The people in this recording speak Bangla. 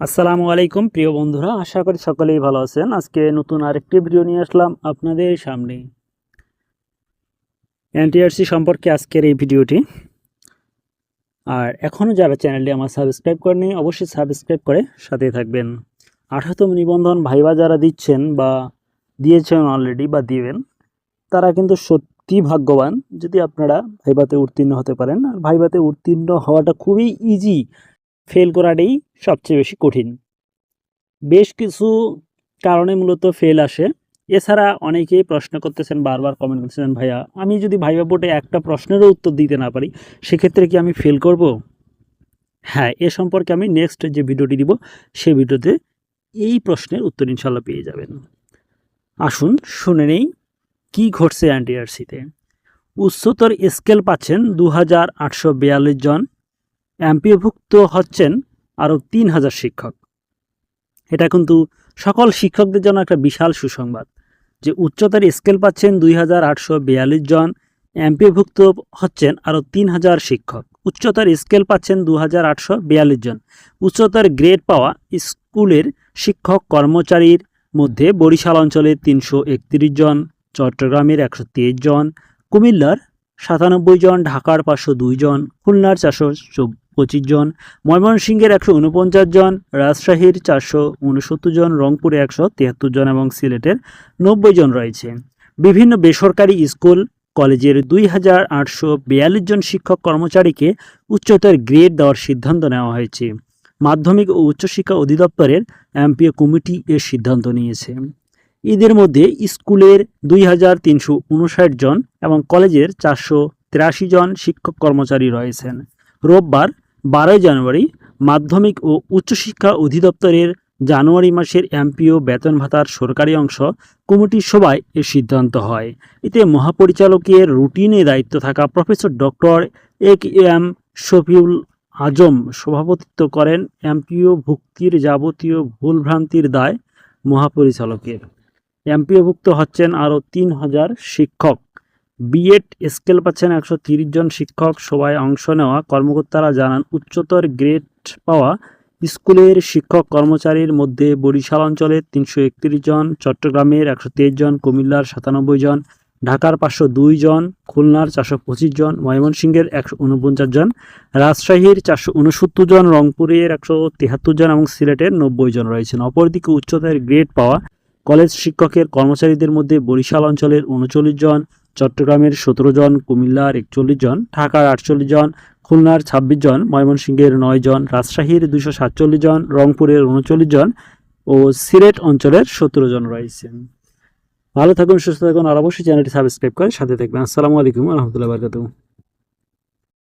আসসালামু আলাইকুম, প্রিয় বন্ধুরা, আশা করি সকলেই ভালো আছেন। আজকে নতুন আরেকটি ভিডিও নিয়ে আসলাম আপনাদের সামনে। এনটিআরসি সম্পর্কে আজকের এই ভিডিওটি। আর এখনও যারা চ্যানেলটি আমার সাবস্ক্রাইব করেনি অবশ্যই সাবস্ক্রাইব করে সাথে থাকবেন। আঠারোতম নিবন্ধন ভাইবা যারা দিচ্ছেন বা দিয়েছেন অলরেডি বা দিবেন, তারা কিন্তু সত্যি ভাগ্যবান যদি আপনারা ভাইবাতে উত্তীর্ণ হতে পারেন। আর ভাইবাতে উত্তীর্ণ হওয়াটা খুবই ইজি ফেল করাটাই সবচেয়ে বেশি কঠিন। বেশ কিছু কারণে মূলত ফেল আসে। এছাড়া অনেকেই প্রশ্ন করতেছেন, বারবার কমেন্ট করতেছেন, ভাইয়া, আমি যদি ভাইবা বোর্ডে একটা প্রশ্নেরও উত্তর দিতে না পারি, সেক্ষেত্রে কি আমি ফেল করব? হ্যাঁ এ সম্পর্কে আমি নেক্সট যে ভিডিওটি দিব সেই ভিডিওতে এই প্রশ্নের উত্তর ইনশাল্লাহ পেয়ে যাবেন। আসুন শুনে নেই, কী ঘটছে এনটিআরসিতে? উচ্চতর স্কেল পাচ্ছেন দু হাজার আটশো বিয়াল্লিশ জন। এমপিওভুক্ত হচ্ছেন আরও তিন হাজার শিক্ষক। এটা কিন্তু সকল শিক্ষকদের জন্য একটা বিশাল সুসংবাদ যে উচ্চতার স্কেল পাচ্ছেন দুই হাজার আটশো বিয়াল্লিশ জন, এমপিওভুক্ত হচ্ছেন আরও তিন হাজার শিক্ষক। উচ্চতার স্কেল পাচ্ছেন দু হাজার আটশো বিয়াল্লিশ জন। উচ্চতার গ্রেড পাওয়া স্কুলের শিক্ষক কর্মচারীর মধ্যে বরিশাল অঞ্চলের তিনশো একত্রিশ জন, চট্টগ্রামের একশো তেইশ জন, কুমিল্লার সাতানব্বই জন, ঢাকার পাঁচশো দুই জন, খুলনার চারশো পঁচিশ জন, ময়মনসিংহের একশো উনপঞ্চাশ জন, রাজশাহীর চারশো উনসত্তর জন, রংপুরে একশো তিয়াত্তর জন এবং সিলেটের নব্বই জন রয়েছে। বিভিন্ন বেসরকারি স্কুল, কলেজের দুই হাজার আটশো বিয়াল্লিশ জন শিক্ষক কর্মচারীকে উচ্চতর গ্রেড দেওয়ার সিদ্ধান্ত নেওয়া হয়েছে। মাধ্যমিক ও উচ্চশিক্ষা অধিদপ্তরের এমপিও কমিটি এর সিদ্ধান্ত নিয়েছে। এদের মধ্যে স্কুলের দুই হাজার তিনশো উনষাট জন এবং কলেজের চারশো তিরাশি জন শিক্ষক কর্মচারী রয়েছেন। রোববার বারোই জানুয়ারি মাধ্যমিক ও উচ্চশিক্ষা অধিদপ্তরের জানুয়ারি মাসের এমপিও বেতন ভাতার সরকারি অংশ কমিটির সভায় এ সিদ্ধান্ত হয়। এতে মহাপরিচালকের রুটিনে দায়িত্ব থাকা professor doctor A M Shafiul Azam সভাপতিত্ব করেন এমপিও ভুক্তির যাবতীয় ভুলভ্রান্তির দায় মহাপরিচালকের। এমপিওভুক্ত হচ্ছেন আরও তিন হাজার শিক্ষক। বিএড স্কেল পাচ্ছেন একশো জন শিক্ষক। সভায় অংশ নেওয়া কর্মকর্তারা জানান, উচ্চতর গ্রেড পাওয়া স্কুলের শিক্ষক কর্মচারীর মধ্যে বরিশাল অঞ্চলের তিনশো একত্রিশ জন, চট্টগ্রামের একশো তেইশ জন, কুমিল্লার সাতানব্বই জন, ঢাকার পাঁচশো দুই জন, খুলনার চারশো পঁচিশ জন, ময়মনসিংহের একশো উনপঞ্চাশ জন, রাজশাহীর চারশো উনসত্তর জন, রংপুরের একশো তেহাত্তর জন এবং সিলেটের নব্বই জন রয়েছেন। অপরদিকে উচ্চতার গ্রেড পাওয়া কলেজ শিক্ষকের কর্মচারীদের মধ্যে বরিশাল অঞ্চলের উনচল্লিশ জন চট্টগ্রামের সতেরো জন, কুমিল্লার একচল্লিশ জন, ঢাকার আটচল্লিশ জন, খুলনার ছাব্বিশ জন, ময়মনসিংহের নয় জন, রাজশাহীর দুশো সাতচল্লিশ জন, রংপুরের উনচল্লিশ জন ও সিলেট অঞ্চলের সতেরো জন রয়েছেন। ভালো থাকুন, সুস্থ থাকুন, আর অবশ্যই চ্যানেলটি সাবস্ক্রাইব করে সাথে থাকবেন। আসসালামু আলাইকুম রহমতুল্লাহ